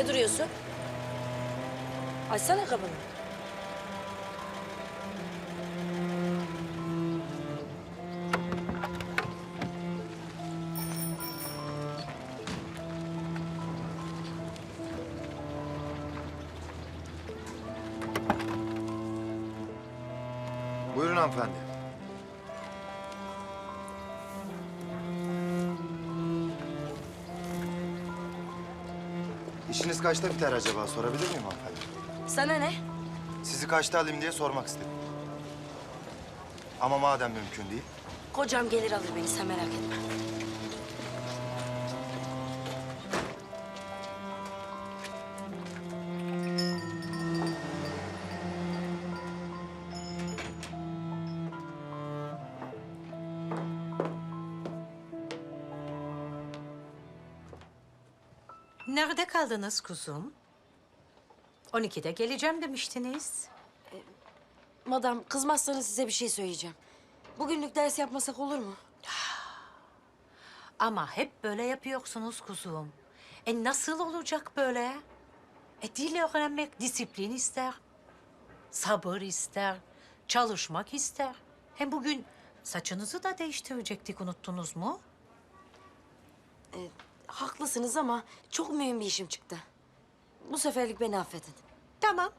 Ne duruyorsun? Açsana kapını. Buyurun hanımefendi. İşiniz kaçta biter acaba sorabilir miyim hanımefendi? Sana ne? Sizi kaçta alayım diye sormak istedim. Ama madem mümkün değil. Kocam gelir alır beni sen merak etme. Nerede kaldınız kuzum? 12'de geleceğim demiştiniz. Madam kızmazsanız size bir şey söyleyeceğim. Bugünlük ders yapmasak olur mu? Ama hep böyle yapıyorsunuz kuzum. E nasıl olacak böyle? E dil öğrenmek disiplin ister. Sabır ister. Çalışmak ister. Hem bugün saçınızı da değiştirecektik unuttunuz mu? Haklısınız ama çok mühim bir işim çıktı. Bu seferlik beni affedin. Tamam.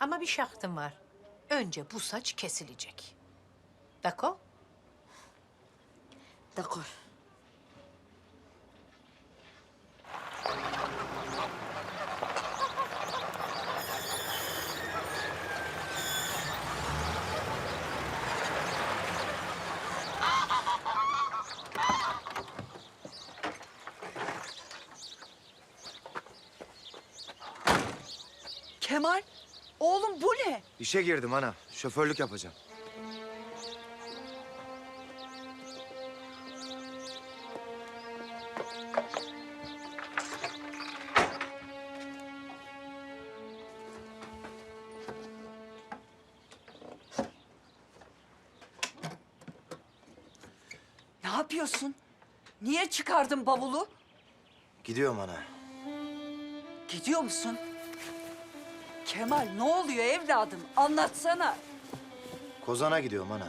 Ama bir şartım var. Önce bu saç kesilecek. D'accord? D'accord. Kemal, oğlum bu ne? İşe girdim ana. Şoförlük yapacağım. Ne yapıyorsun? Niye çıkardın bavulu? Gidiyorum ana. Gidiyor musun? Kemal ne oluyor evladım? Anlatsana. Kozan'a gidiyorum ana.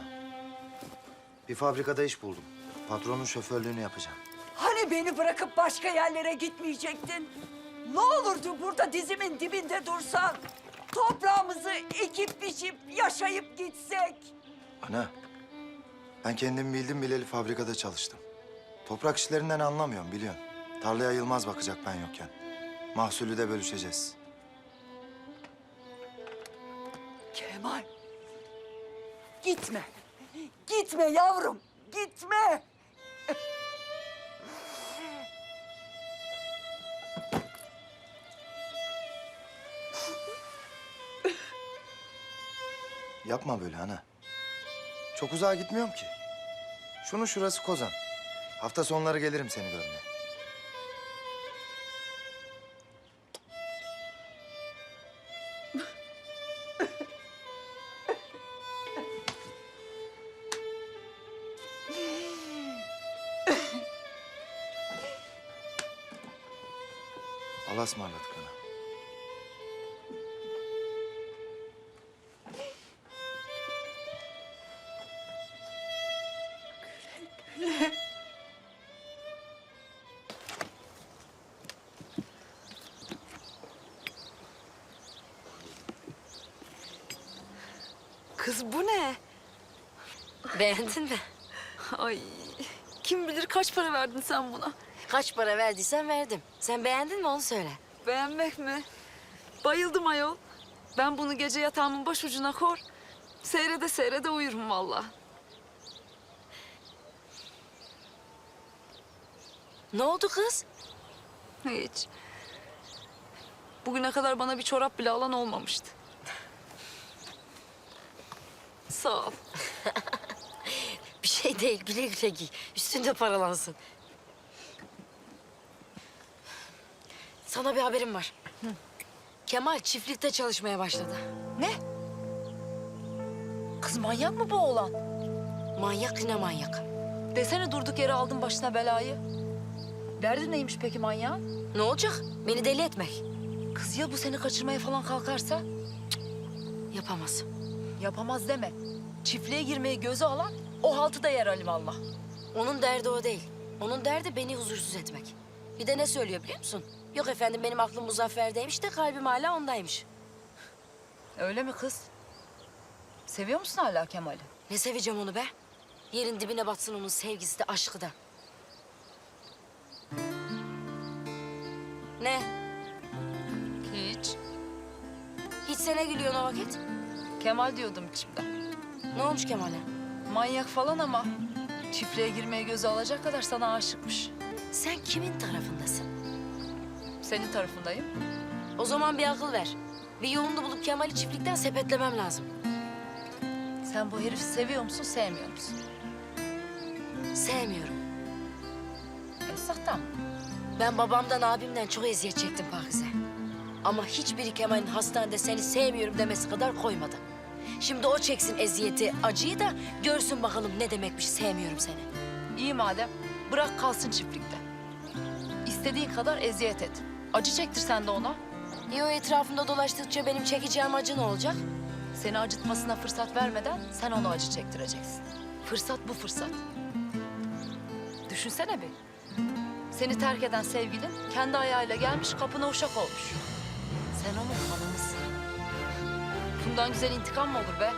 Bir fabrikada iş buldum. Patronun şoförlüğünü yapacağım. Hani beni bırakıp başka yerlere gitmeyecektin? Ne olurdu burada dizimin dibinde dursan? Toprağımızı ekip biçip yaşayıp gitsek. Ana, ben kendim bildim bileli fabrikada çalıştım. Toprak işlerinden anlamıyorum biliyorsun. Tarlaya Yılmaz bakacak ben yokken. Mahsulü de bölüşeceğiz. Kemal. Gitme. Gitme yavrum. Gitme. Yapma böyle ana. Çok uzağa gitmiyorum ki. Şunun şurası Kozan. Hafta sonları gelirim seni görmeye. Allah'a ısmarladık ana. Kız bu ne? Beğendin mi? Ay kim bilir kaç para verdin sen buna? Kaç para verdiysen verdim. Sen beğendin mi onu söyle. Beğenmek mi? Bayıldım ayol. Ben bunu gece yatağımın başucuna kor. Seyrede seyrede uyurum vallahi. Ne oldu kız? Hiç. Bugüne kadar bana bir çorap bile alan olmamıştı. Sağ ol. Bir şey değil güle güle giy. Üstünde paralansın. Sana bir haberim var. Kemal çiftlikte çalışmaya başladı. Ne? Kız manyak mı bu oğlan? Manyak yine manyak. Desene durduk yere aldın başına belayı. Derdi neymiş peki manyağın? Ne olacak? Beni deli etmek. Kız ya bu seni kaçırmaya falan kalkarsa? Yapamaz. Yapamaz deme. Çiftliğe girmeyi göze alan o haltı da yer alimallah. Onun derdi o değil. Onun derdi beni huzursuz etmek. Bir de ne söylüyor biliyor musun? Yok efendim benim aklım Muzaffer'deymiş de kalbim hala ondaymış. Öyle mi kız? Seviyor musun hala Kemal'i? Ne seveceğim onu be? Yerin dibine batsın onun sevgisi de aşkı da. Ne? Hiç. Hiç sene gülüyorsun o vakit. Kemal diyordum içimden. Ne olmuş Kemal'e? Manyak falan ama çiftliğe girmeyi göze alacak kadar sana aşıkmış. Sen kimin tarafındasın? Senin tarafındayım. O zaman bir akıl ver. Bir yolunu bulup Kemal'i çiftlikten sepetlemem lazım. Sen bu herifi seviyor musun, sevmiyor musun? Sevmiyorum. Esahtan. Ben babamdan, abimden çok eziyet çektim Pakize. Ama hiçbiri Kemal'in hastanede seni sevmiyorum demesi kadar koymadı. Şimdi o çeksin eziyeti, acıyı da görsün bakalım ne demekmiş sevmiyorum seni. İyi madem, bırak kalsın çiftlikte. İstediğin kadar eziyet et. Acı çektir sen de ona. Ya o etrafında dolaştıkça benim çekeceğim acı ne olacak? Seni acıtmasına fırsat vermeden sen ona acı çektireceksin. Fırsat bu fırsat. Düşünsene bir. Seni terk eden sevgilin kendi ayağıyla gelmiş kapına uşak olmuş. Sen onun hanımısın. Bundan güzel intikam mı olur be?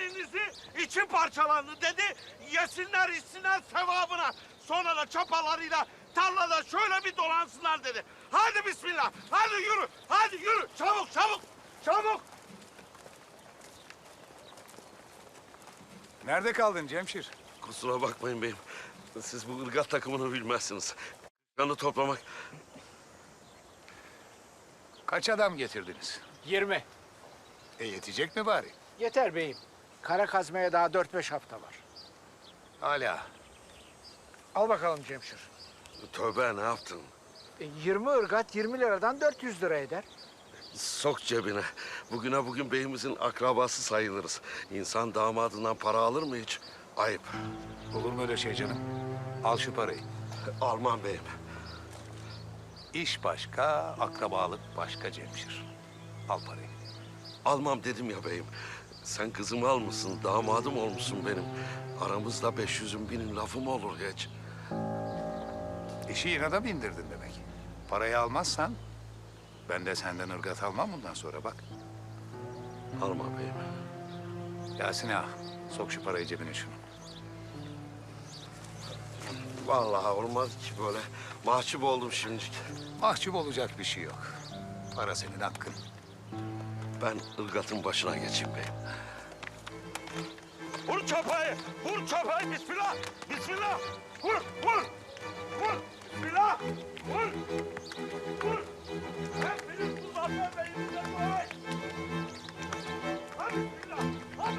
Halinizi, içi parçalandı dedi. Yesinler, içsinler sevabına. Sonra da çapalarıyla tarlada şöyle bir dolansınlar dedi. Hadi bismillah, hadi yürü, hadi yürü. Çabuk, çabuk, çabuk. Nerede kaldın Cemşir? Kusura bakmayın beyim. Siz bu ırgat takımını bilmezsiniz. Kanı toplamak Kaç adam getirdiniz? 20. E yetecek mi bari? Yeter beyim. Kara kazmaya daha 4-5 hafta var. Hala. Al bakalım Cemşir. Tövbe ne yaptın? E, 20 ırgat 20 liradan 400 lira eder. Sok cebine. Bugüne bugün beyimizin akrabası sayılırız. İnsan damadından para alır mı hiç? Ayıp. Olur mu öyle şey canım? Al şu parayı. Alman beyim. İş başka, akrabalık başka Cemşir. Al parayı. Almam dedim ya beyim. Sen kızımı almışsın, damadım olmuşsun benim. Aramızda beş yüzün binin lafı mı olur hiç? İşi inada bindirdin demek. Parayı almazsan ben de senden ırgat almam bundan sonra bak. Alma beyim. Yasin ağa, sok şu parayı cebine şunu. Vallahi olmaz ki böyle. Mahcup oldum şimdi. Mahcup olacak bir şey yok. Para senin hakkın. Ben ırgatın başına geçeyim beyim. Vur çapayı! Vur çapayı! Bismillah! Bismillah! Vur! Vur! Vur! Bismillah! Vur! Vur! Sen benim! Hadi bismillah! Vur!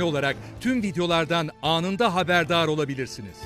abone olarak tüm videolardan anında haberdar olabilirsiniz.